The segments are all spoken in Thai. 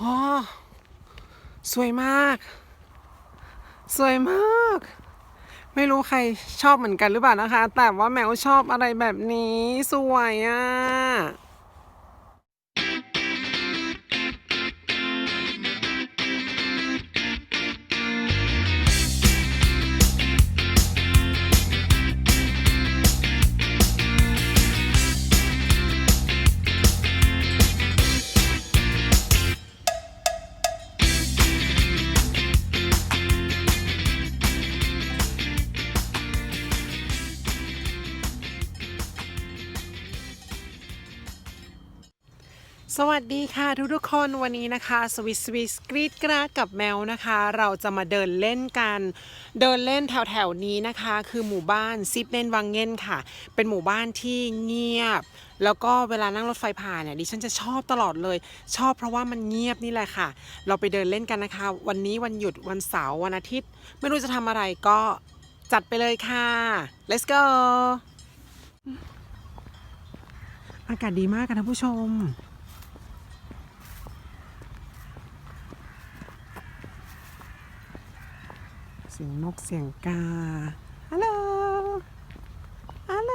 อ๋อสวยมาก สวยมาก ไม่รู้ใครชอบเหมือนกันหรือเปล่านะคะ แต่ว่าแมวชอบอะไรแบบนี้ สวยอะ สวัสดีค่ะทุกทุกๆคนวันนี้นะคะสวิสสวิสกรีดกราดกับแมวนะคะ เราจะมาเดินเล่นกัน เดินเล่นแถวแถวๆนี้นะคะ คือหมู่บ้านซิปเนนวังเงินค่ะ เป็นหมู่บ้านที่เงียบ แล้วก็เวลานั่งรถไฟผ่านเนี่ยดิฉันจะชอบตลอดเลย ชอบเพราะว่ามันเงียบนี่แหละค่ะ เราไปเดินเล่นกันนะคะ วันนี้วันหยุดวันเสาร์วันอาทิตย์ ไม่รู้จะทำอะไรก็จัดไปเลยค่ะ let's go อากาศดีมากค่ะท่านผู้ชม สียงนกเสียงกา ฮัลโหล ฮัลโหล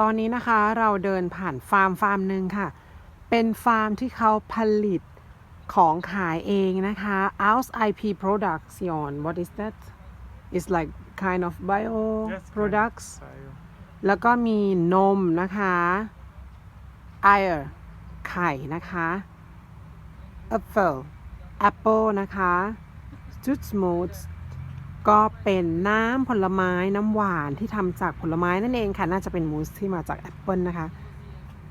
ตอนนี้นะคะเราเดินผ่านฟาร์มฟาร์มหนึ่งค่ะ เป็นฟาร์มที่เขาผลิตของขายเองนะคะ House IP Production what is that it's like kind of bio Yes, products Bio. แล้วก็มีนมนะคะไอร์ไข่นะคะแอปเปิลแอปเปิลนะคะจุดสมูทก็เป็นน้ำผลไม้น้ำหวานที่ทำจากผลไม้นั่นเองค่ะ น่าจะเป็นมูสที่มาจากแอปเปิลนะคะ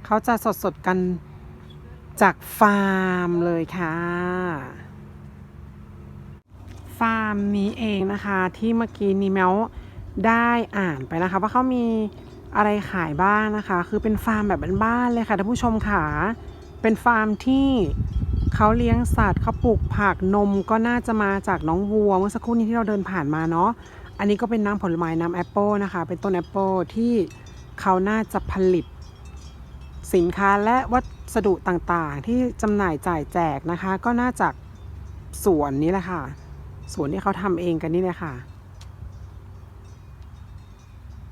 เขาจะสดๆกันจากฟาร์มเลยค่ะ ฟาร์มนี้เองนะคะ ที่เมื่อกี้นี้แมว ได้อ่านไปนะคะว่าเขามีอะไรขายบ้างนะคะ คือเป็นฟาร์มแบบบ้านๆเลยค่ะท่านผู้ชมค่ะเป็นฟาร์มที่เขาเลี้ยงสัตว์เขาปลูกผักนมก็น่าจะมาจากน้องวัวเมื่อสักครู่นี้ที่เราเดินผ่านมาเนาะอันนี้ก็เป็นน้ำผลไม้น้ำแอปเปิลนะคะ เป็นต้นแอปเปิลที่เขาน่าจะผลิต สินค้าและวัสดุต่างๆ ที่จำหน่ายจ่ายแจกนะคะ ก็น่าจากสวนนี้แหละค่ะสวนที่เขาทำเองกันนี่เลยค่ะ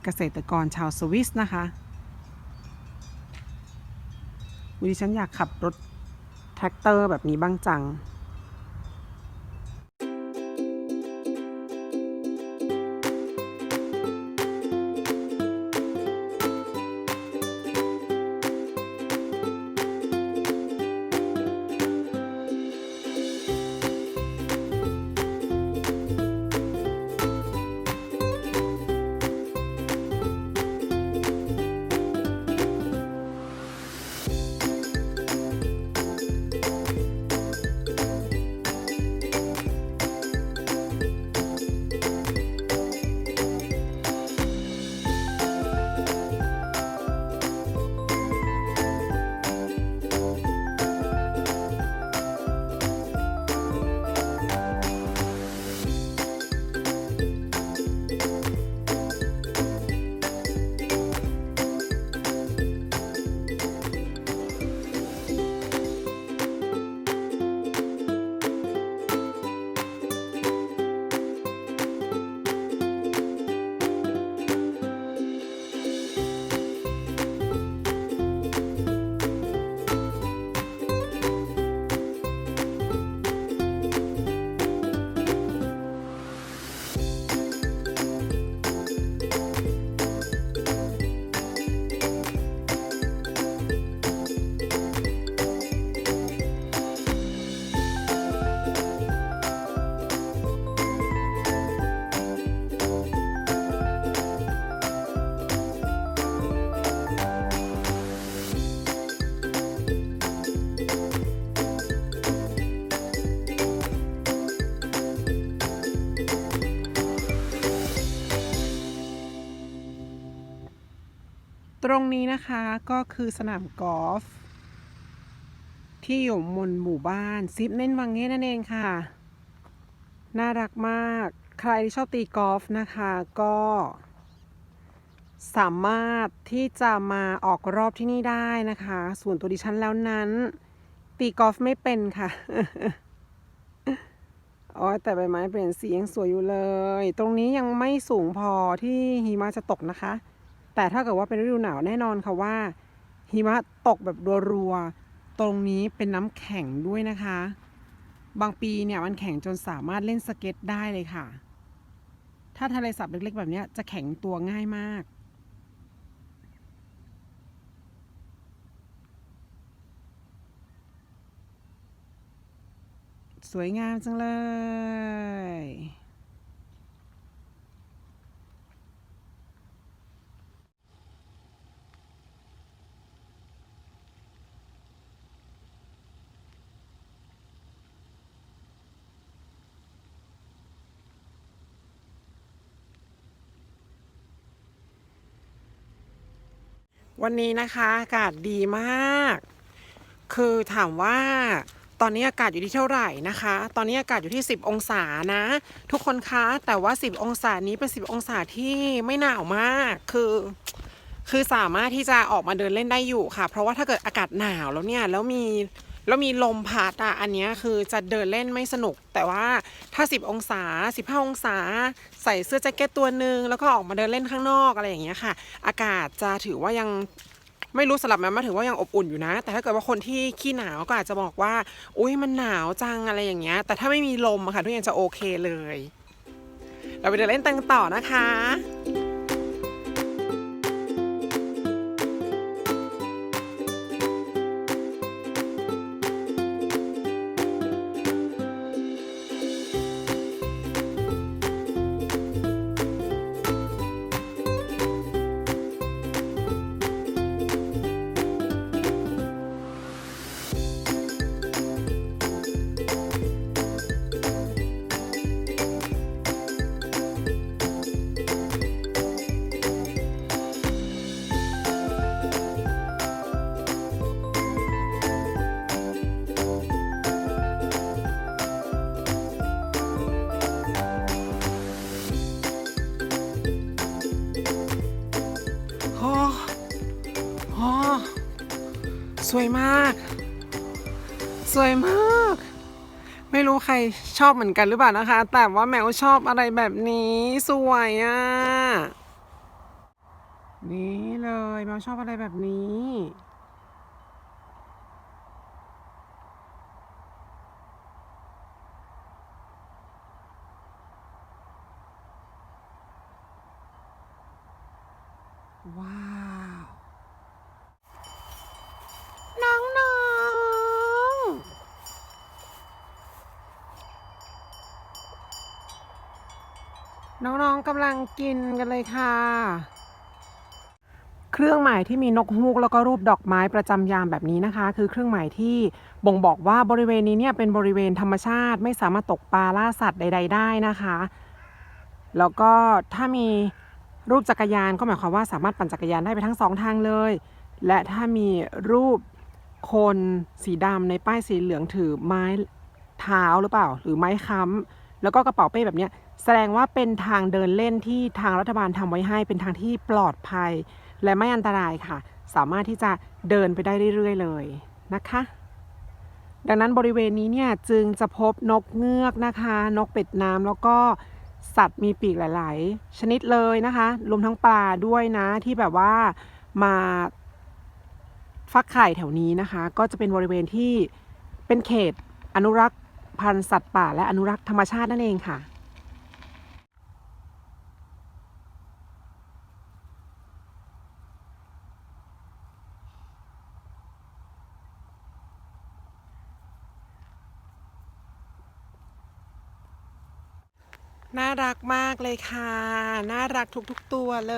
เกษตรกรชาวสวิสนะคะวิดิฉันอยากขับรถแท็กเตอร์แบบนี้บ้างจัง ตรงนี้นะคะก็คือสนามกอล์ฟที่อยู่บนหมู่บ้านซิปเน่นวังเง่นั่นเองค่ะ น่ารักมาก ใครที่ชอบตีกอล์ฟนะคะ ก็สามารถที่จะมาออกรอบที่นี่ได้นะคะ ส่วนตัวดิฉันแล้วนั้น ตีกอล์ฟไม่เป็นค่ะโอ้ยแต่ใบไม้เปลี่ยนสียังสวยอยู่เลย ตรงนี้ยังไม่สูงพอที่หิมะจะตกนะคะ แต่ถ้าเกิดว่าเป็นฤดูหนาวแน่นอนค่ะว่า หิมะตกแบบรัวๆ ตรงนี้เป็นน้ำแข็งด้วยนะคะ บางปีเนี่ยมันแข็งจนสามารถเล่นสเก็ตได้เลยค่ะ ถ้าทะเลสาบเล็กๆ แบบนี้จะแข็งตัวง่ายมากสวยงามจังเลย วันนี้นะคะอากาศดีมาก คือถามว่าตอนนี้อากาศอยู่ที่เท่าไหร่นะคะ ตอนนี้อากาศอยู่ที่ 10 องศานะ ทุกคนคะ แต่ว่า 10 องศานี้เป็น 10 องศาที่ไม่หนาวมาก คือ คือสามารถที่จะออกมาเดินเล่นได้อยู่ค่ะ เพราะว่าถ้าเกิดอากาศหนาวแล้วเนี่ย แล้วมี แล้วมีลมพัดอะอันนี้คือจะเดินเล่นไม่สนุก แต่ว่าถ้า 10 องศา 15 องศา ใส่เสื้อแจ็คเก็ตตัวหนึ่งแล้วก็ออกมาเดินเล่นข้างนอกอะไรอย่างเงี้ยค่ะ อากาศจะถือว่ายังไม่รู้สำหรับม่มาถือว่ายังอบอุ่นอยู่นะ แต่ถ้าเกิดว่าคนที่ขี้หนาวก็อาจจะบอกว่า อุ้ยมันหนาวจังอะไรอย่างเงี้ย แต่ถ้าไม่มีลมอะค่ะทุกอย่างจะโอเคเลย เราไปเดินเล่นตังต่อนะคะ สวยมาก สวยมาก ไม่รู้ใครชอบเหมือนกันหรือเปล่านะคะ แต่ว่าแมวชอบอะไรแบบนี้ สวยอะ่ะ นี่เลยแมวชอบอะไรแบบนี้ว้าว น้องน้อง น้องๆกำลังกินกันเลยค่ะ เครื่องหมายที่มีนกฮูกแล้วก็รูปดอกไม้ประจำยามแบบนี้นะคะ คือเครื่องหมายที่บ่งบอกว่าบริเวณนี้เนี่ยเป็นบริเวณธรรมชาติ ไม่สามารถตกปลาล่าสัตว์ใด ๆ ได้นะคะ แล้วก็ถ้ามีรูปจักรยานก็หมายความว่าสามารถปั่นจักรยานได้ไปทั้งสองทางเลย และถ้ามีรูปคนสีดำในป้ายสีเหลืองถือไม้เท้าหรือเปล่า หรือไม้ค้ำแล้วก็กระเป๋าเป้แบบเนี้ย แสดงว่าเป็นทางเดินเล่นที่ทางรัฐบาลทำไว้ให้เป็นทางที่ปลอดภัย และไม่อันตรายค่ะ สามารถที่จะเดินไปได้เรื่อย ๆ เลยนะคะ ดังนั้นบริเวณนี้เนี่ยจึงจะพบนกเงือกนะคะ นกเป็ดน้ำแล้วก็สัตว์มีปีกหลาย ๆ ชนิดเลยนะคะ รวมทั้งปลาด้วยนะที่แบบว่ามาฟักไข่แถวนี้นะคะ ก็จะเป็นบริเวณที่เป็นเขตอนุรักษ์พันธุ์สัตว์ป่า และอนุรักษ์ธรรมชาตินั่นเองค่ะ น่ารักมากเลยค่ะ น่ารักทุกๆตัวเล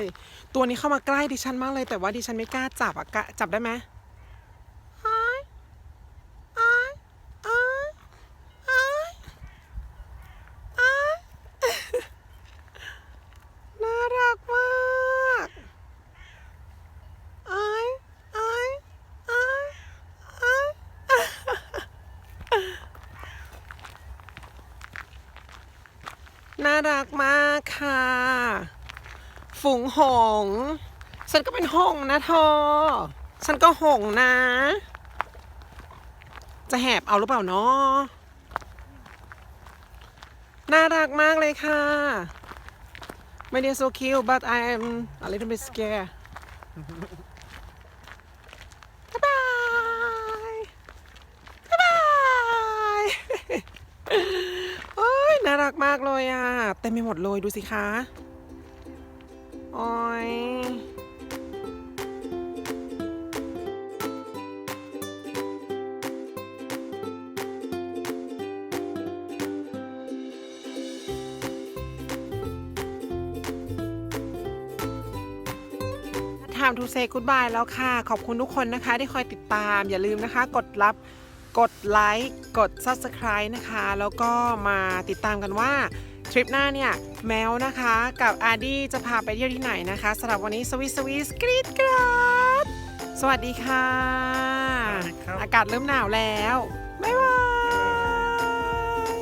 ย ตัวนี้เข้ามาใกล้ดิฉันมากเลย แต่ว่าดิฉันไม่กล้าจับอะกะจับได้ไหมอ้ายอ้ายอ้ายอ้ายอ้ายน่ารักมากอ้ายอ้ายอ้ายอ้าย น่า รักมากค่ะ ฝูงหง ฉันก็เป็นหงนะเธอฉันก็หงนะ จะแหบเอาหรือเปล่าเนาะน่ารักมากเลยค่ะ ไม่ได้ so cute but I am a little bit scared บ๊ายบายบ๊ายบายโอ้ยน่า รักมากเลยอะเต็มไปหมดเลยดูสิคะโอ้ย time to say goodbye แล้วค่ะ ขอบคุณทุกคนนะคะ ที่คอยติดตามอย่าลืมนะคะ กดรับ กดไลค์กด subscribe นะคะ แล้วก็มาติดตามกันว่า ทริปหน้าเนี่ย แมวนะคะ กับอาร์ดี้จะพาไปเที่ยวที่ไหนนะคะสำหรับวันนี้สวิสสวิสกรีดกราดสวัสดีค่ะสวัสดีครับอากาศเริ่มหนาวแล้ว บ๊ายบาย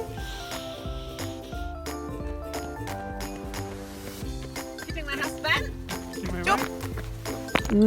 คิดถึงนะฮัสแบน Chúc. อื